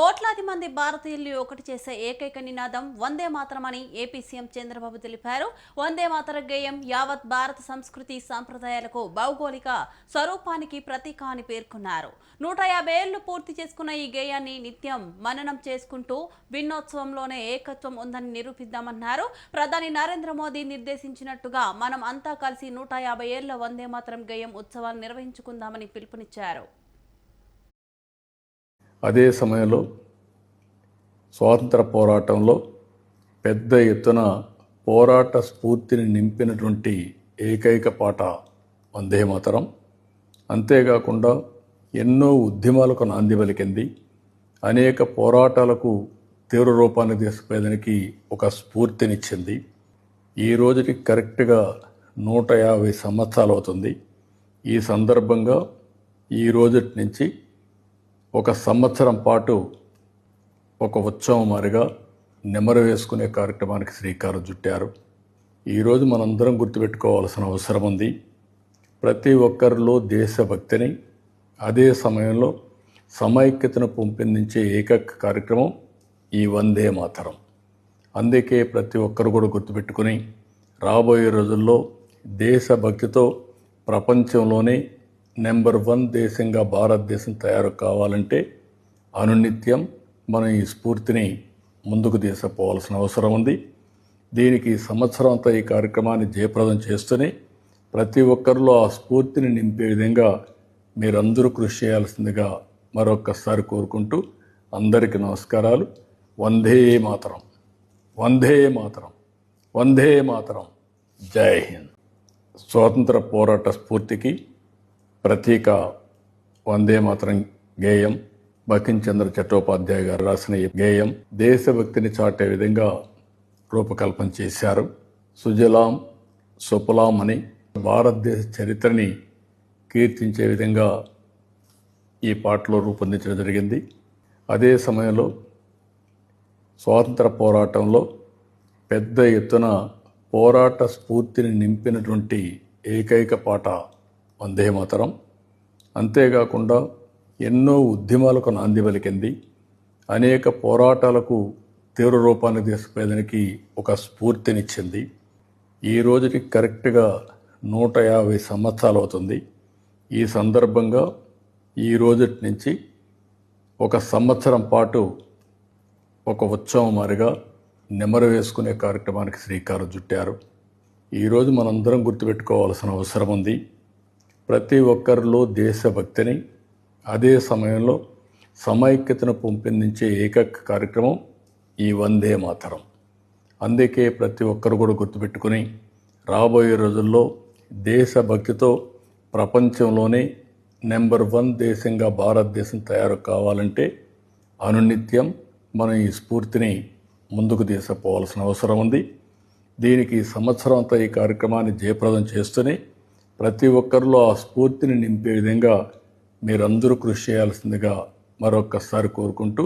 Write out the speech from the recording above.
కోట్లాది మంది భారతీయులు ఒకటి చేసే ఏకైక నినాదం వందే మాతరమని ఏపీ సీఎం చంద్రబాబు తెలిపారు. వందే మాతర గేయం యావత్ భారత సంస్కృతి సాంప్రదాయాలకు భౌగోళిక స్వరూపానికి ప్రతీక అని పేర్కొన్నారు. నూట యాభై ఏళ్ళు పూర్తి చేసుకున్న ఈ గేయాన్ని నిత్యం మననం చేసుకుంటూ భిన్నోత్సవంలోనే ఏకత్వం ఉందని నిరూపిద్దామన్నారు. ప్రధాని నరేంద్ర మోదీ నిర్దేశించినట్టుగా మనం అంతా కలిసి నూట యాభై ఏళ్ళ వందే మాతరం గేయం ఉత్సవాలు నిర్వహించుకుందామని పిలుపునిచ్చారు. అదే సమయంలో స్వాతంత్ర పోరాటంలో పెద్ద ఎత్తున పోరాట స్ఫూర్తిని నింపినటువంటి ఏకైక పాట వందే మాతరం అంతేకాకుండా ఎన్నో ఉద్యమాలకు నాంది పలికింది. అనేక పోరాటాలకు తీవ్ర రూపాన్ని తీసుకుపోయేదానికి ఒక స్ఫూర్తినిచ్చింది. ఈ రోజుకి కరెక్ట్గా నూట యాభై సంవత్సరాలు అవుతుంది. ఈ సందర్భంగా ఈ రోజు నుంచి ఒక సంవత్సరం పాటు ఒక ఉత్సవం మారిగా నెమరు వేసుకునే కార్యక్రమానికి శ్రీకారం చుట్టారు. ఈరోజు మనందరం గుర్తుపెట్టుకోవాల్సిన అవసరం ఉంది. ప్రతి ఒక్కరిలో దేశభక్తిని అదే సమయంలో సమైక్యతను పెంపొందించే ఏకైక కార్యక్రమం ఈ వందే మాతరం. అందుకే ప్రతి ఒక్కరు కూడా గుర్తుపెట్టుకుని రాబోయే రోజుల్లో దేశభక్తితో ప్రపంచంలోనే నెంబర్ వన్ దేశంగా భారతదేశం తయారు కావాలంటే అనునిత్యం మనం ఈ స్ఫూర్తిని ముందుకు తీసుకుపోవాల్సిన అవసరం ఉంది. దీనికి సంవత్సరం అంతా ఈ కార్యక్రమాన్ని జయప్రదం చేస్తూనే ప్రతి ఒక్కరిలో ఆ స్ఫూర్తిని నింపే విధంగా మీరందరూ కృషి చేయాల్సిందిగా మరొక్కసారి కోరుకుంటూ అందరికీ నమస్కారాలు. వందే మాతరం. వందే మాతరం. వందే మాతరం. జై హింద్. స్వాతంత్ర పోరాట స్ఫూర్తికి ప్రతీక వందే మాత్రం గేయం. బకించంద్ర చట్టోపాధ్యాయ గారు రాసిన ఈ గేయం దేశభక్తిని చాటే విధంగా రూపకల్పన చేశారు. సుజలాం సుఫలాం అని భారతదేశ చరిత్రని కీర్తించే విధంగా ఈ పాటలో రూపొందించడం జరిగింది. అదే సమయంలో స్వాతంత్ర పోరాటంలో పెద్ద ఎత్తున పోరాట స్ఫూర్తిని నింపినటువంటి ఏకైక పాట వందే మాతరం. అంతేకాకుండా ఎన్నో ఉద్యమాలకు నాంది పలికింది. అనేక పోరాటాలకు తీవ్ర రూపాన్ని తీసుకునేదానికి ఒక స్ఫూర్తినిచ్చింది. ఈ రోజుకి కరెక్ట్గా నూట యాభై సంవత్సరాలు అవుతుంది. ఈ సందర్భంగా ఈ రోజుటి నుంచి ఒక సంవత్సరం పాటు ఒక ఉత్సవం మారిగా నెమరు వేసుకునే కార్యక్రమానికి శ్రీకారం చుట్టారు. ఈరోజు మనందరం గుర్తుపెట్టుకోవాల్సిన అవసరం ఉంది. ప్రతి ఒక్కరిలో దేశభక్తిని అదే సమయంలో సమైక్యతను పెంపొందించే ఏకైక కార్యక్రమం ఈ వందే మాతరం. అందుకే ప్రతి ఒక్కరు కూడా గుర్తుపెట్టుకుని రాబోయే రోజుల్లో దేశభక్తితో ప్రపంచంలోనే నెంబర్ వన్ దేశంగా భారతదేశం తయారు కావాలంటే అనునిత్యం మనం ఈ స్ఫూర్తిని ముందుకు తీసుకుపోవాల్సిన అవసరం ఉంది. దీనికి సంవత్సరం అంతా ఈ కార్యక్రమాన్ని జయప్రదం చేస్తూనే ప్రతి ఒక్కరిలో ఆ స్ఫూర్తిని నింపే విధంగా మీరందరూ కృషి చేయాల్సిందిగా మరొక్కసారి కోరుకుంటూ